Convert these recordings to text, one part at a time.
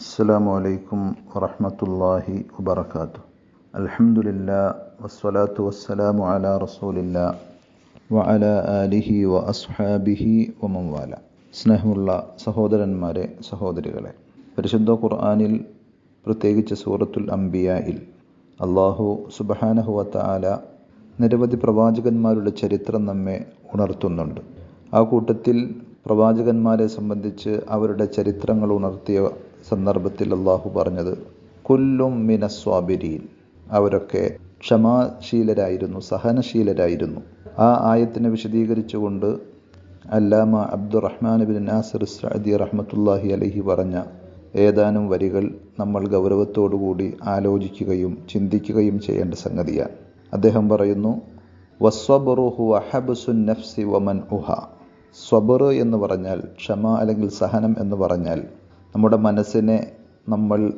السلام عليكم ورحمة الله وبركاته الحمد لله والصلاة والسلام على رسول الله وعلى آله وأصحابه ومن والاه സ്നേഹമുള്ള സഹോദരന്മാരെ സഹോദരികളെ പരിശുദ്ധ ഖുർആനിൽ പ്രത്യേകിച്ച് സൂറത്തുൽ അംബിയയിൽ അള്ളാഹു സുബഹാനഹുവത്ത ആല നിരവധി പ്രവാചകന്മാരുടെ ചരിത്രം നമ്മെ ഉണർത്തുന്നുണ്ട് ആ കൂട്ടത്തിൽ പ്രവാചകന്മാരെ സംബന്ധിച്ച് അവരുടെ ചരിത്രങ്ങൾ ഉണർത്തിയ സന്ദർഭത്തിൽ അള്ളാഹു പറഞ്ഞത് കുല്ലും മിനസ്വാബിരീൻ അവരൊക്കെ ക്ഷമാശീലരായിരുന്നു സഹനശീലരായിരുന്നു. ആ ആയത്തിനെ വിശദീകരിച്ചുകൊണ്ട് അല്ലാമ അബ്ദുറഹ്മാൻ ബിൻ നാസിർ സഅദി റഹ്മത്തുല്ലാഹി അലഹി പറഞ്ഞ ഏതാനും വരികൾ നമ്മൾ ഗൗരവത്തോടുകൂടി ആലോചിക്കുകയും ചിന്തിക്കുകയും ചെയ്യേണ്ട സംഗതിയാണ്. അദ്ദേഹം പറയുന്നു വസ്വബറുഹു അഹബുസുൻ നഫ്സി വമൻ ഉഹ. സ്വബറ് എന്ന് പറഞ്ഞാൽ ക്ഷമ അല്ലെങ്കിൽ സഹനം എന്ന് പറഞ്ഞാൽ നമ്മുടെ മനസ്സിനെ നമ്മൾ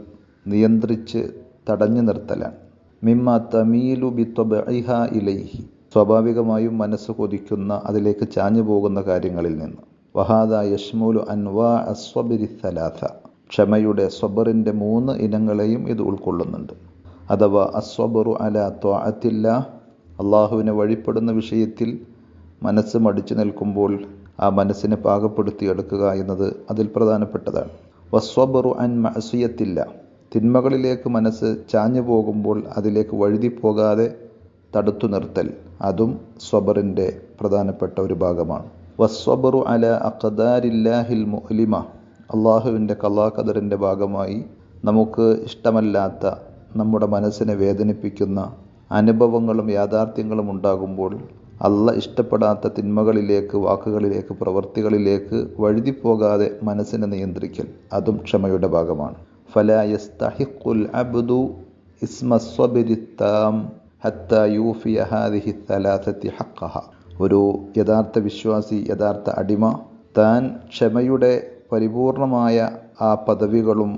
നിയന്ത്രിച്ച് തടഞ്ഞു നിർത്തലാണ്. മിമ്മ തമീലു ബിത്വബഇഹ ഇലൈഹി. സ്വാഭാവികമായും മനസ്സ് കൊതിക്കുന്ന അതിലേക്ക് ചാഞ്ഞു പോകുന്ന കാര്യങ്ങളിൽ നിന്ന്. വഹാദ യഷ്മൂലു അൻവാ അസ്വബിരി സലാഥ ക്ഷമയുടെ സ്വബറിന്റെ മൂന്ന് ഇനങ്ങളെയും ഇത് ഉൾക്കൊള്ളുന്നുണ്ട്. അഥവാ അസ്വബറു അല ത്വാഅത്തില്ല. അള്ളാഹുവിനെ വഴിപ്പെടുന്ന വിഷയത്തിൽ മനസ്സ് മടിച്ചു നിൽക്കുമ്പോൾ ആ മനസ്സിനെ പാകപ്പെടുത്തിയെടുക്കുക എന്നത് അതിൽ പ്രധാനപ്പെട്ടതാണ്. വസ്വബറു അൻ മഅസിയത്തില്ല. തിന്മകളിലേക്ക് മനസ്സ് ചാഞ്ഞു പോകുമ്പോൾ അതിലേക്ക് വഴുതി പോകാതെ തടുത്തു നിർത്തൽ. അതും സ്വബറിന്റെ പ്രധാനപ്പെട്ട ഒരു ഭാഗമാണ്. വസ്വബറു അല അഖദാരില്ലാഹിൽ മുഅലിമ. അള്ളാഹുവിന്റെ കലാഖദറിന്റെ ഭാഗമായി നമുക്ക് ഇഷ്ടമല്ലാത്ത നമ്മുടെ മനസ്സിനെ വേദനിപ്പിക്കുന്ന അനുഭവങ്ങളും യാഥാർത്ഥ്യങ്ങളും ഉണ്ടാകുമ്പോൾ അല്ല ഇഷ്ടപ്പെടാത്ത തിന്മകളിലേക്ക് വാക്കുകളിലേക്ക് പ്രവൃത്തികളിലേക്ക് വഴുതിപ്പോകാതെ മനസ്സിനെ നിയന്ത്രിക്കൽ അതും ക്ഷമയുടെ ഭാഗമാണ്. അബ്ദു ഹാദിഹി ഒരു യഥാർത്ഥ വിശ്വാസി യഥാർത്ഥ അടിമ താൻ ക്ഷമയുടെ പരിപൂർണമായ ആ പദവികളും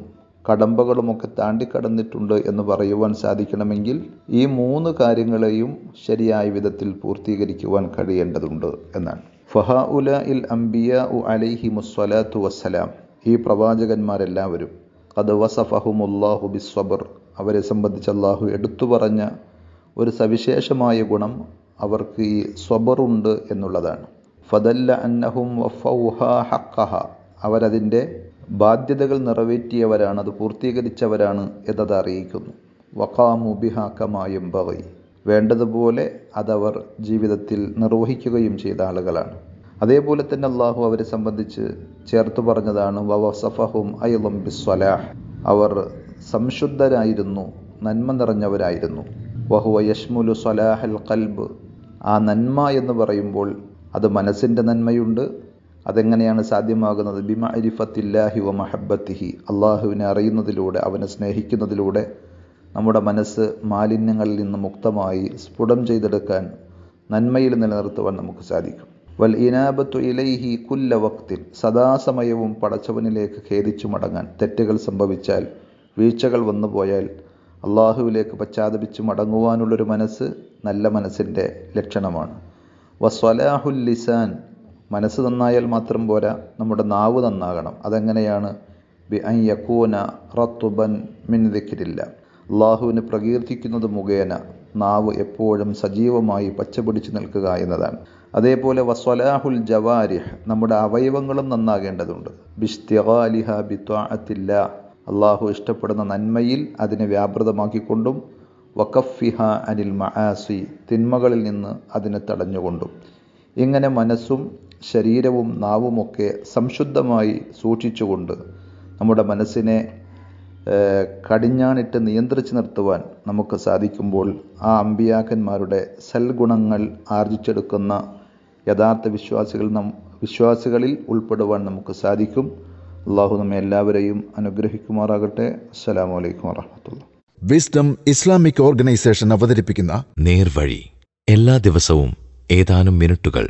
കടമ്പകളുമൊക്കെ താണ്ടിക്കടന്നിട്ടുണ്ട് എന്ന് പറയുവാൻ സാധിക്കണമെങ്കിൽ ഈ മൂന്ന് കാര്യങ്ങളെയും ശരിയായ വിധത്തിൽ പൂർത്തീകരിക്കുവാൻ കഴിയേണ്ടതുണ്ട് എന്നാണ്. ഫഹാ ഉല ഇൽ അംബിയ ഉ അലൈഹി മുസ്വലാത്തു വസ്സലാം. ഈ പ്രവാചകന്മാരെല്ലാവരും അത് വസഫഹുമുല്ലാഹു ബിസ്വബർ അവരെ സംബന്ധിച്ച് അള്ളാഹു എടുത്തു പറഞ്ഞ ഒരു സവിശേഷമായ ഗുണം അവർക്ക് ഈ സ്വബറുണ്ട് എന്നുള്ളതാണ്. ഫദല്ല അന്നഹും വഫൗഹ ഹക്കഹ അവരതിന്റെ ബാധ്യതകൾ നിറവേറ്റിയവരാണ് അത് പൂർത്തീകരിച്ചവരാണ് എന്നത് അറിയിക്കുന്നു. വഖാമു ബിഹാക്കമായും ബവൈ വേണ്ടതുപോലെ അതവർ ജീവിതത്തിൽ നിർവഹിക്കുകയും ചെയ്ത ആളുകളാണ്. അതേപോലെ തന്നെ അള്ളാഹു അവരെ സംബന്ധിച്ച് ചേർത്ത് പറഞ്ഞതാണ് വവസഫഹും അയലം ബിസ്വലാഹ്. അവർ സംശുദ്ധരായിരുന്നു നന്മ നിറഞ്ഞവരായിരുന്നു. വഹുവ യഷ്മുലു സ്വലാഹൽ കൽബ് ആ നന്മ എന്ന് പറയുമ്പോൾ അത് മനസ്സിന്റെ നന്മയുണ്ട് അതെങ്ങനെയാണ് സാധ്യമാകുന്നത്? ബിമ അരിഫത്തില്ലാഹി വ മഹബത്തിഹി അള്ളാഹുവിനെ അറിയുന്നതിലൂടെ അവനെ സ്നേഹിക്കുന്നതിലൂടെ നമ്മുടെ മനസ്സ് മാലിന്യങ്ങളിൽ നിന്ന് മുക്തമായി സ്ഫുടം ചെയ്തെടുക്കാൻ നന്മയിൽ നിലനിർത്തുവാൻ നമുക്ക് സാധിക്കും. വൽ ഇനാബത്തു ഇലൈഹി കുല്ല വക്തിൽ സദാസമയവും പടച്ചവനിലേക്ക് ഖേദിച്ചു മടങ്ങാൻ തെറ്റുകൾ സംഭവിച്ചാൽ വീഴ്ചകൾ വന്നുപോയാൽ അള്ളാഹുവിലേക്ക് പശ്ചാത്തപിച്ച് മടങ്ങുവാനുള്ളൊരു മനസ്സ് നല്ല മനസ്സിന്റെ ലക്ഷണമാണ്. വസ്വലാഹുൽ ലിസാൻ മനസ്സ് നന്നായാൽ മാത്രം പോരാ നമ്മുടെ നാവ് നന്നാകണം. അതെങ്ങനെയാണ്? ബി അൻ യക്കൂന റത്തുബൻ മിൻ അള്ളാഹുവിനെ പ്രകീർത്തിക്കുന്നത് മുഖേന നാവ് എപ്പോഴും സജീവമായി പച്ചപിടിച്ച് നിൽക്കുക എന്നതാണ്. അതേപോലെ വസ്വലാഹുൽ ജവാരിഹ് നമ്മുടെ അവയവങ്ങളും നന്നാകേണ്ടതുണ്ട്. ബിസ്തിഹാലിഹ ബിത്വാഅത്തില്ല അള്ളാഹു ഇഷ്ടപ്പെടുന്ന നന്മയിൽ അതിനെ വ്യാപൃതമാക്കിക്കൊണ്ടും വക്കഫിഹ അനിൽ മഹാസി തിന്മകളിൽ നിന്ന് അതിനെ തടഞ്ഞുകൊണ്ടും. ഇങ്ങനെ മനസ്സും ശരീരവും നാവുമൊക്കെ സംശുദ്ധമായി സൂക്ഷിച്ചുകൊണ്ട് നമ്മുടെ മനസ്സിനെ കടിഞ്ഞാണിട്ട് നിയന്ത്രിച്ച് നിർത്തുവാൻ നമുക്ക് സാധിക്കുമ്പോൾ ആ അമ്പിയാക്കന്മാരുടെ സൽഗുണങ്ങൾ ആർജിച്ചെടുക്കുന്ന യഥാർത്ഥ വിശ്വാസികൾ നം വിശ്വാസികളിൽ ഉൾപ്പെടുവാൻ നമുക്ക് സാധിക്കും. അള്ളാഹു നമ്മെ എല്ലാവരെയും അനുഗ്രഹിക്കുമാറാകട്ടെ. അസ്സലാമു അലൈക്കും വറഹമത്തുള്ള വിസ്ഡം ഇസ്ലാമിക് ഓർഗനൈസേഷൻ അവതരിപ്പിക്കുന്ന നേർവഴി എല്ലാ ദിവസവും ഏതാനും മിനിറ്റുകൾ